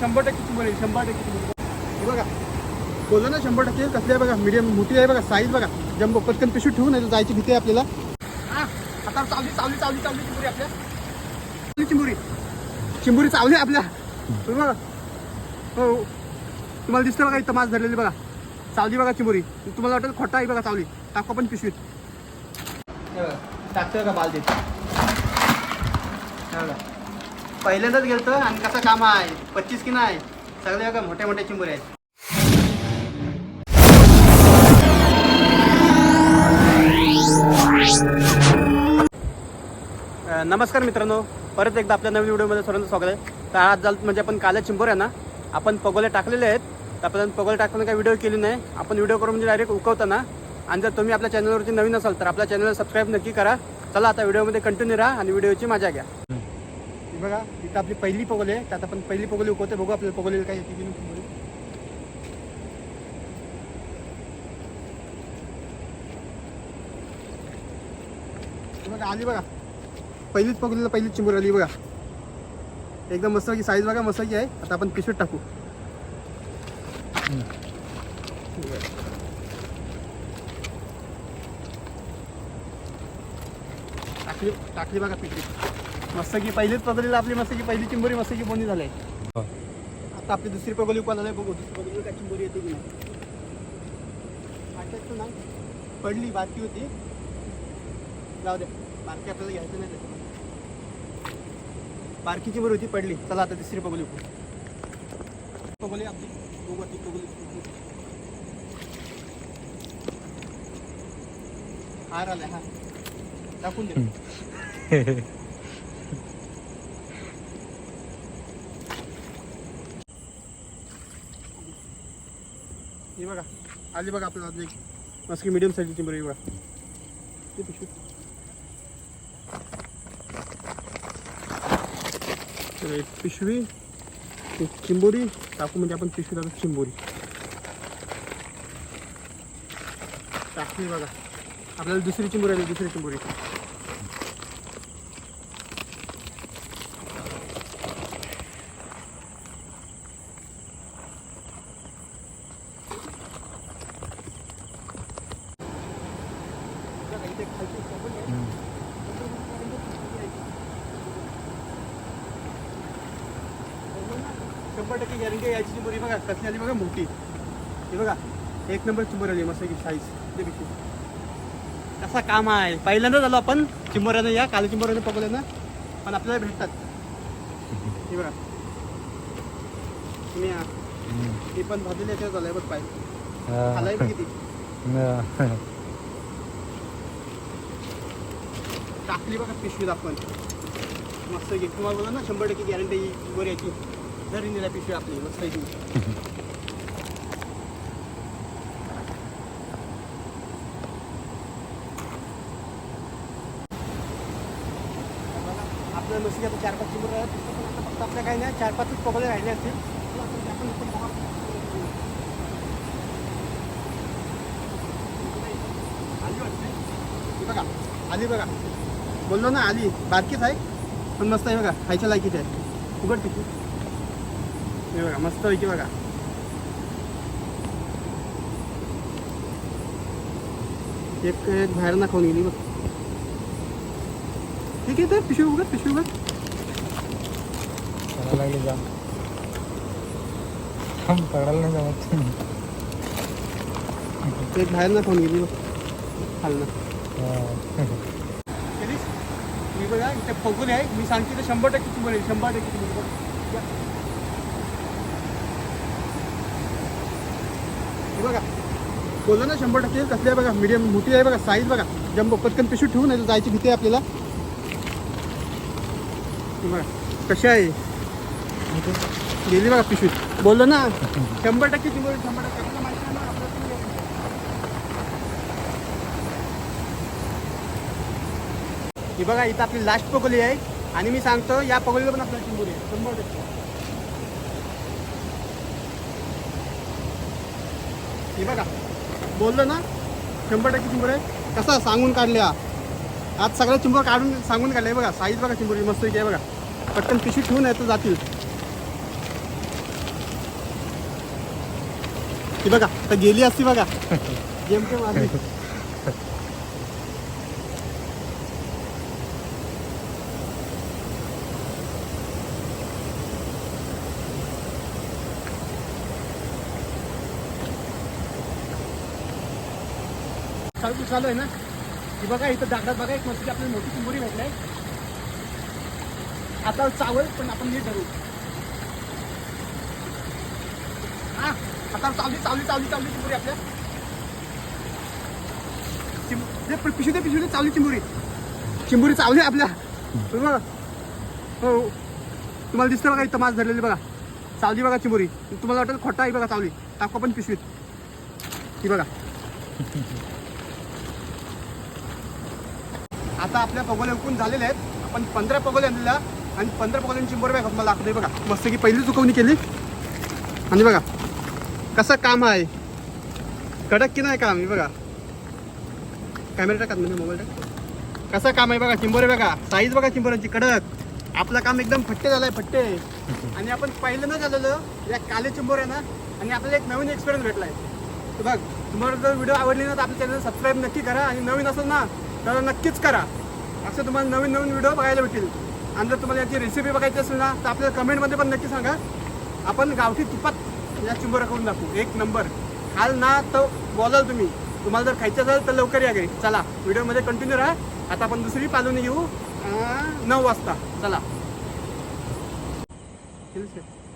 शंभर टक्के चिंबोरी आहे, शंभर टक्के तुम्ही हे बघा बोललो ना शंभर टक्के कसली आहे बघा मीडियम मोठी आहे बघा साईज बघा. जम्बो पटकन पिशवी ठेवून नाही जायची भीती आहे आपल्याला. हां आता चावली चावली चावली चावली चिंबुरी आपल्या. चावली चिंबुरी. चिंबोरी चावली आपल्या. बघा. हो तुम्हाला दिसतं बघा इथं मास धरलेली बघा. चावली बघा चिंबुरी. तुम्हाला वाटेल खोटा आहे बघा चावली. टाकू आपण पिशवीत. टाकतोय का बाल देत? बघा. पहिल्यांदाच गेलतो आणि कसं काम आहे? पच्चीस की नाही? सगळे बघा मोठ्या मोठ्या चिंबोरी आहेत. नमस्कार मित्रांनो. परत एकदा आपल्या नवीन व्हिडिओमध्ये सर्वांचं स्वागत आहे. तर आज झालं म्हणजे आपण काल्या आहे ना आपण पगोले टाकलेले आहेत. तर आपण पगोले टाकताना काही व्हिडिओ केली नाही. आपण व्हिडिओ करून म्हणजे डायरेक्ट उकवताना. आणि जर तुम्ही आपल्या चॅनलवरती नवीन असाल तर आपल्या चॅनलला सबस्क्राईब नक्की करा. चला आता व्हिडिओमध्ये कंटिन्यू राहा आणि व्हिडिओची मजा घ्या. बघा इथं आपली पहिली पगोली आहे. त्यात आपण पहिली पगोली उकवते बघू आपल्याला पगोलीला काय येते की नाही बघा आली बघा. पहिलीच पगोलीला पहिलीच चिंबूर आली बघा. एकदम मस्त की साईज बघा मस्त की आहे. आता आपण पिशवीत टाकू. टाकली टाकली बघा पिशवीत मस्त की पहिलीच पगोलीला आपली मस्त की पहिली चिंबोरी मस्त की बोनी झाली. आहे. आता आपली दुसरी पगोली उकवायला आहे बघू. दुसरी पगोलीला काय चिंबोरी येते की नाही. नाही पडली बाकी होती. जाऊ दे बारकी आपल्याला घ्यायचं नाही त्याच्यामध्ये बारकीची बरोबर होती पडली. चला आता तिसरी पगोली उकळू. पगोली आपली बघू ती पगोली हार आलाय हा टाकून दे. आली बघा. आली बघा आपल्याला अजून एक. मस्की मिडियम साईजची चिंबरी बघा. ती पिशवी. एक पिशवी एक चिंबोरी. टाकू म्हणजे आपण पिशवी टाकू चिंबोरी. टाकली बघा. आपल्याला दुसरी चिंबोरी आली दुसरी चिंबोरी. शंभर टक्के गॅरंटी याची चिंबोरी बघा कसली आली बघा मोठी. हे बघा एक नंबर चुंबर आली मस्त की साईज ते कसा काम आहे. पहिल्यांदाच आलो आपण चिंबोऱ्यानं या काल चिंबोऱ्यानं पकडल्यानं पण आपल्याला भेटतात. हे बघा. तुम्ही या. हे पण भाजलेली याच्यावर झालंय बघ पाय. खालाय किती. टाकली बघा पिशवीत आपण. मस्त घेतो तुम्हाला बोला ना शंभर टक्के गॅरंटी वर याची. जरी नेला पिशवी आपली मस्त आहे बघा, आपल्या मस्त आता चार पाच चिंबर फक्त आपल्या काही नाही चार पाचच पकडे राहिले असतील. बघा. आली बघा. बोललो ना आली. बारकीच आहे पण मस्त आहे बघा. खायच्या लायकीच आहे. उघड पिकी हे बघा मस्त पैकी बघा. एक एक बाहेर ना खाऊन गेली बघ. ठीक आहे तर पिशवी उघड पिशवी उघड. लागले जा पकडायला नाही जमत. एक बाहेर ना खाऊन गेली बघ. केलीस मी बघा इथे फगोली आहे. मी सांगते तर शंभर टक्के आहे, शंभर टक्के चिंबोरी बघा. बोललो ना शंभर टक्के कसली आहे बघा. मीडियम मोठी आहे बघा. साईज बघा. जम्बो पटकन पिशवी ठेवून नाही जायची भीती आहे आपल्याला. बघा. कशी आहे? गेली बघा पिशवी बोललो ना. शंभर टक्के चिंबोरी शंभर टक्के. माहिती ही बघा इथं आपली लास्ट पगोली आहे. आणि मी सांगतो या पगोलीला पण आपल्याला चिंबोरी आहे शंभर टक्के. की बघा. बोललं ना शंभर टक्के चिंबर आहे कसा सांगून काढल्या? आज सगळ्या चिंबर काढून सांगून काढल्या बघा. साईज बघा चिंबूर मस्त आहे बघा. पटकन पिशवी ठेवून येतं जातील. की बघा तर गेली असती बघा. गेम केम आली चालू चालू आहे ना? की बघा इथं दागडात बघा एक मस्ती आपल्याला मोठी चिंबोरी आहे. आता चावल पण आपण नीट धरू. हा आता चावली चावली चावली चावली चिंबोरी आपल्या. चिंब पण पिशवी दे पिशवी दे चावली चिंबोरी चिंबोरी चावली आपल्या. बघा. हो. तुम्हाला दिसतं बघा इथं मास धरलेली बघा. चावली बघा चिंबोरी तुम्हाला वाटेल खोटा आहे बघा चावली. टाकू आपण पिशवीत. ही बघा. आता आपल्या पगोले हुकून झालेले आहेत. आपण पंधरा पगोल्या आणलेल्या आणि पंधरा पगोल्यांची चिंबर बघा तुम्हाला दाखवते बघा. मस्त की पहिली चुकवणी केली. आणि बघा कसं काम आहे? कडक की नाही काम हे बघा. कॅमेरा टाकत म्हणजे मोबाईल टाक. कसं काम आहे बघा चिंबोरे बघा. साईज बघा चिंबोऱ्यांची कडक. आपलं काम एकदम फट्टे झालंय फट्टे. आणि आपण पहिलं ना झालेलं या काले चिंबोर आहे ना आणि आपल्याला एक नवीन एक्सपिरियन्स भेटलाय. आहे बघ तुम्हाला जर व्हिडिओ आवडली ना तर आपल्या चॅनल सबस्क्राईब नक्की करा. आणि नवीन असेल ना तर नक्कीच करा. असं तुम्हाला नवीन नवीन व्हिडिओ बघायला भेटतील आणि जर तुम्हाला याची रेसिपी बघायची असेल ना तर आपल्याला कमेंटमध्ये पण नक्की सांगा. आपण गावठी तुपात या चिंबोऱ्या करून दाखवू. एक नंबर खाल ना तर बोलाल तुम्ही. तुम्हाला जर खायचं असेल तर लवकर या घरी. चला व्हिडिओमध्ये कंटिन्यू राहा. आता आपण दुसरी पालवणी घेऊ. नऊ वाजता. चला?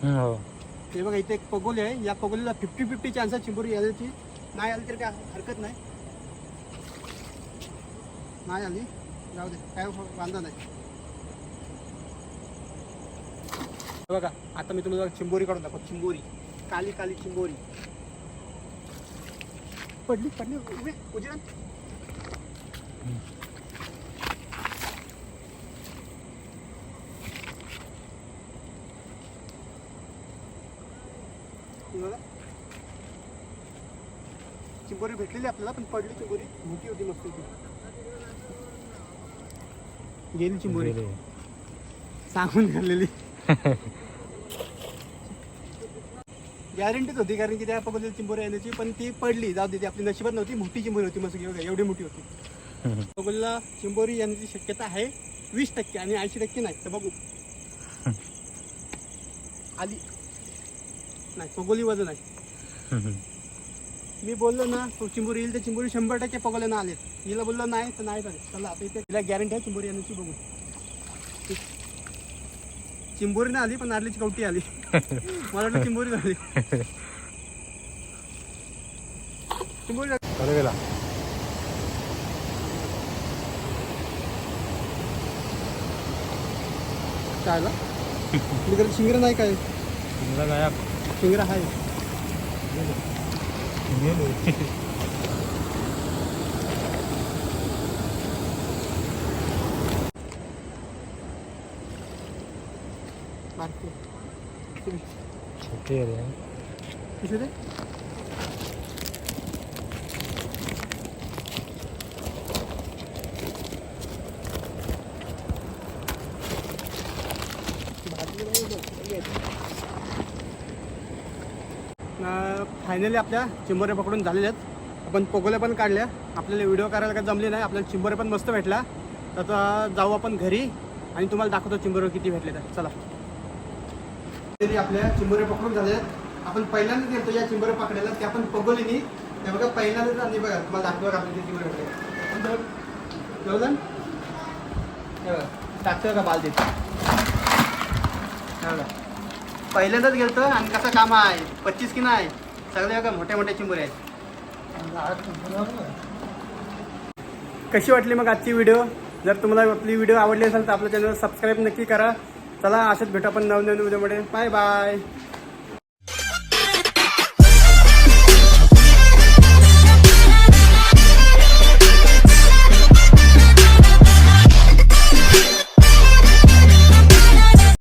हो हे. बघा इथे एक पगोली आहे. या पगोलीला फिफ्टी फिफ्टी चान्स आहे चिंबोरी यायची. नाही आली तरी काय हरकत नाही. नाही आली. जाऊ दे. काय हो, वांधा नाही. बघा आता मी तुम्हाला चिंबोरी काढून दाखवतो. चिंबोरी. काली काली चिंबोरी. पडली पडली. उभे उजेडात. बघा चिंबोरी भेटलेली आपल्याला पण पडली चिंबोरी. मोठी होती मस्त होती. गेली. चिंबोरी. सांगून घाललेली. गॅरंटीच होती कारण की त्या पकडलेली चिंबोरी येण्याची पण ती पडली. जाऊ दे ती आपली नशिबात नव्हती मोठी चिंबोरी होती मस्त एवढी मोठी होती. पगोलीला चिंबोरी येण्याची शक्यता आहे वीस टक्के आणि ऐंशी टक्के नाही तर बघू. आली नाही पगोली वजन आहे. मी बोललो ना तो चिंबोरी येईल तर चिंबोरी शंभर टक्के पगोल्यानं आले हिला बोललो नाही तर नाही बरं चला आता इथे तिला गॅरंटी आहे चिंबोरी येण्याची बघू. चिंबोरी नाही आली पण नारलीची कवटी आली. मला वाटलं चिंबोरी झाली. चिंबोरी झाली. चालू गेला काय आला मी घरी शिंगरा नाही काय? तुमचा गायब शिंगरा आहे. गेले. बारकी. छोटी आहे रे पिशवी दे. फायनली आपल्या चिंबोऱ्या पकडून झालेल्या आहेत. आपण पोगोल्या पण काढल्या. आपल्याला व्हिडिओ करायला काय जमले नाही. आपल्याला चिंबोरे पण मस्त भेटला. तर आता जाऊ आपण घरी आणि तुम्हाला दाखवतो चिंबोरे किती भेटले तर. चला. तरी आपल्या चिंबोरे पकडून झाले आहेत. आपण पहिल्यांदा घेतो या चिंबोरे पकडायला. ते आपण पगोलीनी. त्या बघा पहिल्यांदाच आणि बघा तुम्हाला दाखवा आपल्या चिंबोऱ्या भेटल्या जेवलं हे टाकतोय का बाल देतो पहिल्यांदाच गेलतो आणि कसं काम आहे? पच्चीस की नाही? सगळे बघा मोठ्या मोठ्या चिंबोऱ्या आहेत. कशी वाटली मग आजची व्हिडिओ जर तुम्हाला आपली व्हिडिओ आवडली असेल तर आपल्या चॅनल सबस्क्राईब नक्की करा. चला अशाच भेटू आपण नवनवीन व्हिडिओमध्ये बाय बाय